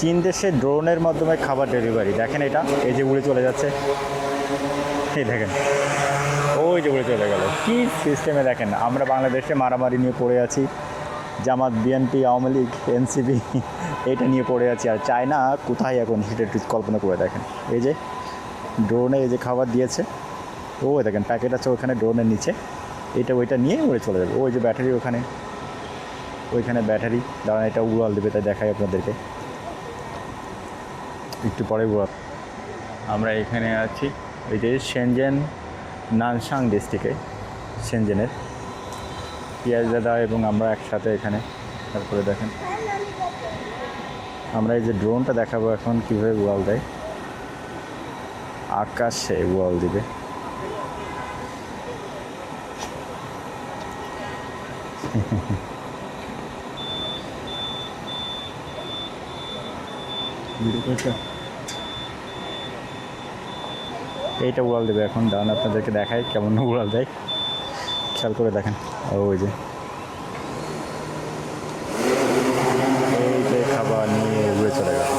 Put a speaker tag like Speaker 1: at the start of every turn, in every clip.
Speaker 1: চীন দেশে ড্রোনের মাধ্যমে খাবার ডেলিভারি। দেখেন এটা, এই যে উড়ে চলে যাচ্ছে। এই দেখেন, ওই যে উড়ে চলে গেল। কি সিস্টেমে দেখেন, আমরা বাংলাদেশে মারামারি নিয়ে পড়ে আছি, জামাত বিএনপি আওয়ামী লীগ এনসিপি এটা নিয়ে পড়ে আছি। আর চায়না কোথায় এখন, সেটা একটু কল্পনা করে দেখেন। এই যে ড্রোনে এই যে খাবার দিয়েছে ও দেখেন, প্যাকেট আছে ওখানে ড্রোনের নিচে। এটা ওইটা নিয়ে উড়ে চলে যাবে। ওই যে ব্যাটারি ওখানে, ওইখানে ব্যাটারি। দাঁড়ান, এটা উড়াল দেবে, তাই দেখাই আপনাদেরকে। একটু পরে আমরা এখানে আছি, এই যে সেনজেন নানসাং ডিস্ট্রিক্টে সেনজেনের পিয়াজ দাদা এবং আমরা একসাথে এখানে। তারপরে দেখেন। আমরা এই যে ড্রোনটা দেখাবো এখন কীভাবে উড়াল দেয়। আকাশে উড়াল দিবে। এইটা উড়াল দেবে এখন, দাঁড়ান আপনাদেরকে দেখাই কেমন উড়াল দেয়। খেয়াল করে দেখেন ওই যে। এই যে খাবার নিয়ে উড়ে চলে গেল।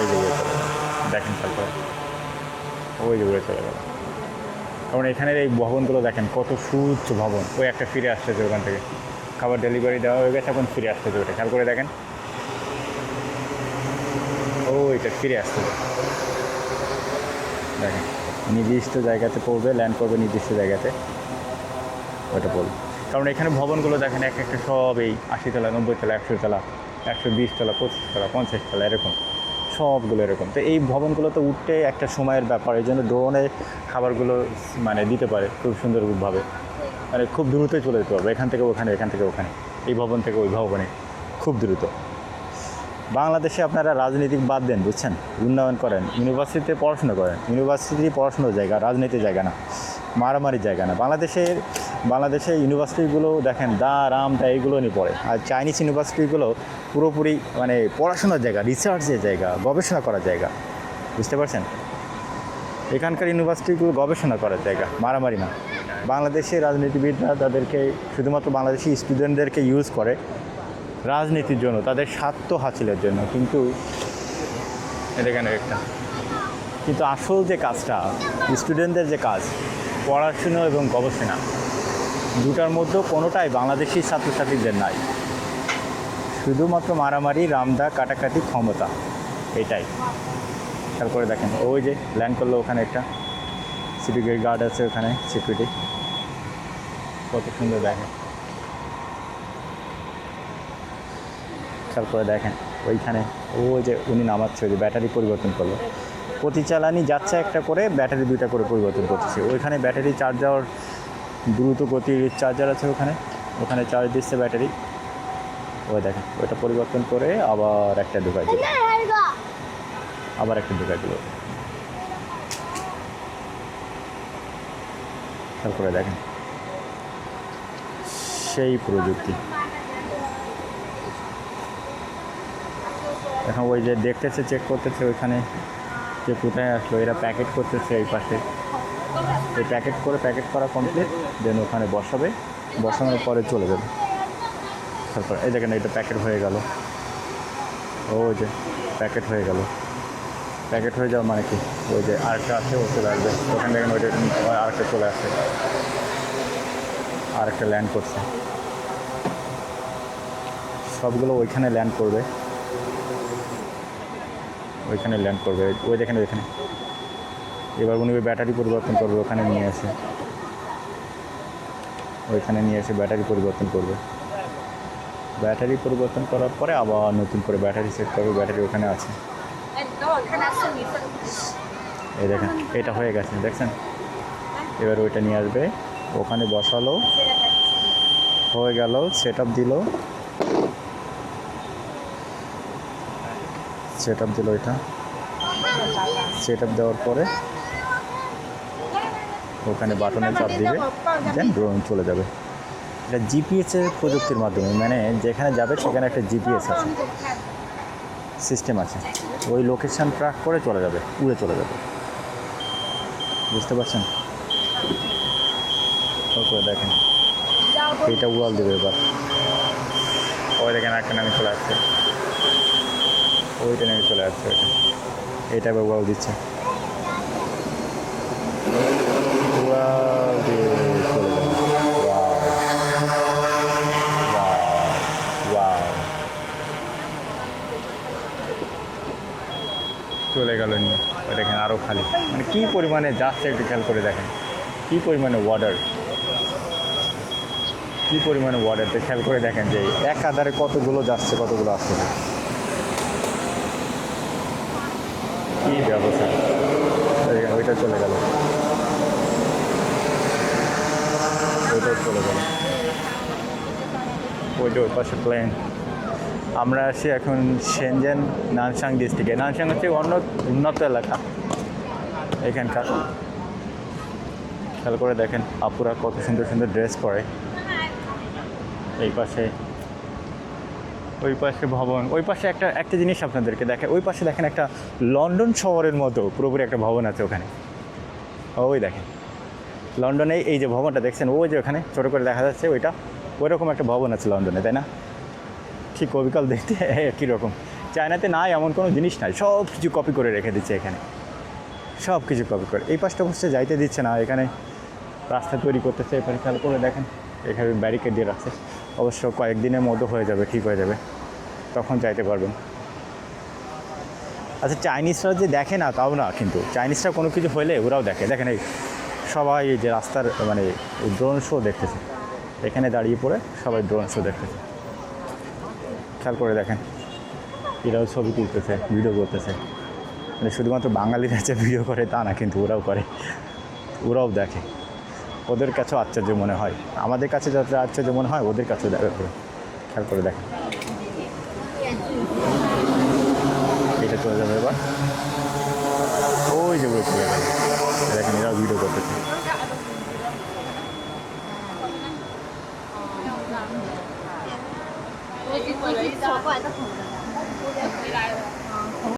Speaker 1: এই যে দেখেন খেয়াল করে ওই যে উড়ে চলে গেল। কারণ এখানের এই ভবনগুলো দেখেন, কত সুউচ্চ ভবন। ওই একটা ফিরে আসতেছে ওখান থেকে। খাবার ডেলিভারি দেওয়া হয়ে গেছে, এখন ফিরে আসতেছে ওটা। খেয়াল করে দেখেন। ওইটা ফিরে আসতে দেখেন, নির্দিষ্ট জায়গাতে পড়বে ল্যান্ড করবে নির্দিষ্ট জায়গাতে। ওটা পড়বে কারণ এখানে ভবনগুলো দেখেন, এক একটা সব এই আশি তলা নব্বই তলা একশো তলা একশো বিশ তলা পঁচিশ তলা পঞ্চাশ তলা এরকম। সবগুলো এরকম। তো এই ভবনগুলো তো উঠতে একটা সময়ের ব্যাপার, এই জন্য ড্রোনে খাবারগুলো মানে দিতে পারে খুব সুন্দরভাবে। মানে খুব দ্রুতই চলে যেতে পারবে, এখান থেকে ওখানে, এখান থেকে ওখানে। এই ভবন থেকে ওই ভবনে, খুব দ্রুত। বাংলাদেশে আপনারা রাজনীতি বাদ দেন, বুঝছেন? উন্নয়ন করেন ইউনিভার্সিটিতে পড়াশোনা করেন। ইউনিভার্সিটি পড়াশোনার জায়গা, রাজনীতির জায়গা না, মারামারির জায়গা না। বাংলাদেশের বাংলাদেশের ইউনিভার্সিটিগুলো দেখেন, দা, রাম দা এইগুলো নিয়ে পড়ে। আর চাইনিজ ইউনিভার্সিটিগুলো পুরোপুরি মানে পড়াশোনার জায়গা রিসার্চের জায়গা, গবেষণা করার জায়গা। বুঝতে পারছেন? এখানকার ইউনিভার্সিটিগুলো গবেষণা করার জায়গা, মারামারি না। বাংলাদেশের রাজনীতিবিদরা তাদেরকে শুধুমাত্র বাংলাদেশি স্টুডেন্টদেরকে ইউজ করে। রাজনীতির জন্য তাদের স্বার্থ হাসিলের জন্য কিন্তু এটা কেন একটা কিন্তু আসল যে কাজটা স্টুডেন্টদের যে কাজ পড়াশুনো এবং গবেষণা দুটার মধ্যে কোনোটাই বাংলাদেশি ছাত্রছাত্রীদের নাই। শুধুমাত্র মারামারি রামদা কাটাকাটি ক্ষমতা এটাই। করে দেখেন ওই যে ল্যান্ড করল ওখানে একটা সিকিউরিটি গার্ড আছে ওখানে সিকিউরিটি কত সুন্দর দেখেন। খেয়াল করে দেখেন। ওইখানে ও যে উনি নামাচ্ছে ওই যে ব্যাটারি পরিবর্তন করল। প্রতি চালানি যাচ্ছে একটা করে ব্যাটারি দুইটা করে পরিবর্তন করতেছে। ওইখানে ব্যাটারি চার্জ দেওয়ার দ্রুত গতির চার্জার আছে ওখানে। ওখানে চার্জ দিচ্ছে ব্যাটারি। ওই দেখেন ওইটা পরিবর্তন করে আবার একটা ঢুকাই দিল। আবার একটা ঢুকাই দিল। করে দেখেন সেই প্রযুক্তি। এখন ওই যে দেখতেছে চেক করতেছে, ওইখানে যে কোথায় আসলো, এরা প্যাকেট করতেছে এই পাশে। এই প্যাকেট করে প্যাকেট করা কমপ্লিট দেন ওখানে বসাবে। বসানোর পরে চলে যাবে। তারপর এই দেখেন, এটা প্যাকেট হয়ে গেল। ওই যে প্যাকেট হয়ে গেল। প্যাকেট হয়ে যাওয়া মানে কি? ওই যে আরেকটা আছে, ও চলে আসবে। ওখানে দেখেন ওইটা আরেকটা চলে আসছে। আরেকটা ল্যান্ড করছে। সবগুলো ওইখানে ল্যান্ড করবে। ওইখানে ল্যান্ড করবে। ওই দেখেন ওইখানে এবার উনি ওই ব্যাটারি পরিবর্তন করবে ওখানে নিয়ে আসে ওইখানে নিয়ে এসে ব্যাটারি পরিবর্তন করবে। ব্যাটারি পরিবর্তন করার পরে আবার নতুন করে ব্যাটারি সেট করবে ব্যাটারি ওখানে আছে। এই দেখেন এটা হয়ে গেছে দেখছেন? এবার ওইটা নিয়ে আসবে ওখানে বসালো। হয়ে গেল সেট আপ দিল। সেট আপ দিল এটা। সেট আপ দেওয়ার পরে ওখানে বাটনে চাপ দিবে দেন ড্রোন চলে যাবে। এটা জিপিএসের প্রযুক্তির মাধ্যমে মানে যেখানে যাবে সেখানে একটা জিপিএস আছে। সিস্টেম আছে। ওই লোকেশন ট্র্যাক করে চলে যাবে, উড়ে চলে যাবে। বুঝতে পারছেন? ওকে দেখেন। এইটা উড়াল দেবে এবার। ওই দেখেন একটা নামে চলে আসছে। ওইটা নেমে চলে আসছে ওইটা। এটা এবার ওয়াও দিচ্ছে। চলে গেল নিয়ে। দেখেন আরও খালি। মানে কী পরিমাণে যাচ্ছে একটু খেয়াল করে দেখেন। কী পরিমাণে ওয়াটার কী পরিমাণে ওয়াটারতে খেয়াল করে দেখেন যে এক আধারে কতগুলো যাচ্ছে, কতগুলো আসছে না কী ব্যবস্থা? ওইটা চলে গেল। ওইটা চলে গেল। ওইটা ওই পাশে প্লেন আমরা আছি এখন সেনজেন নানসাং ডিস্ট্রিক্টে নানসাং হচ্ছে অন্য উন্নত এলাকা। এখানকার। খেয়াল করে দেখেন, আপুরা কত সুন্দর সুন্দর ড্রেস পরে। এই পাশে ওই পাশে ভবন, ওই পাশে একটা একটা জিনিস আপনাদেরকে দেখে ওই পাশে দেখেন একটা লন্ডন শহরের মতো পুরোপুরি একটা ভবন আছে ওখানে। ওই দেখেন। লন্ডনে এই যে ভবনটা দেখছেন, ওই যে ওখানে ছোটো করে দেখা যাচ্ছে, ওইটা ওই রকম একটা ভবন আছে লন্ডনে, তাই না? ঠিক অবিকল দেখতে একই রকম চায়নাতে নাই এমন কোনো জিনিস নাই, সব কিছু কপি করে রেখে দিচ্ছে এখানে। সব কিছু কপি করে। এই পাশটা পাশে যাইতে দিচ্ছে না, এখানে রাস্তা তৈরি করতেছে, এখানে খেয়াল করে দেখেন, এখানে ব্যারিকেড দিয়ে রাখছে। অবশ্য কয়েকদিনের মধ্যে হয়ে যাবে, ঠিক হয়ে যাবে। তখন যাইতে পারবেন। আচ্ছা চাইনিজরা যে দেখে না, তাও না কিন্তু। চাইনিজরা কোনো কিছু হলে ওরাও দেখে। দেখেন এই সবাই এই যে রাস্তার মানে ড্রোন শো দেখতেছে। এখানে দাঁড়িয়ে পড়ে সবাই ড্রোন শো দেখতেছে। খেয়াল করে দেখেন। এরাও ছবি তুলতেছে ভিডিও করতেছে। মানে শুধুমাত্র বাঙালিরা যে ভিডিও করে, তা না কিন্তু ওরাও করে। ওরাও দেখে। ওদের কাছেও আশ্চর্য মনে হয়। আমাদের কাছে যতটা আশ্চর্য মনে হয়, ওদের কাছেও দেখে করে খেয়াল করে দেখেন। এটা চলে যাবে এবার। ওই যে ওই চলে গেল দেখেন এরা ভিডিও করতেছে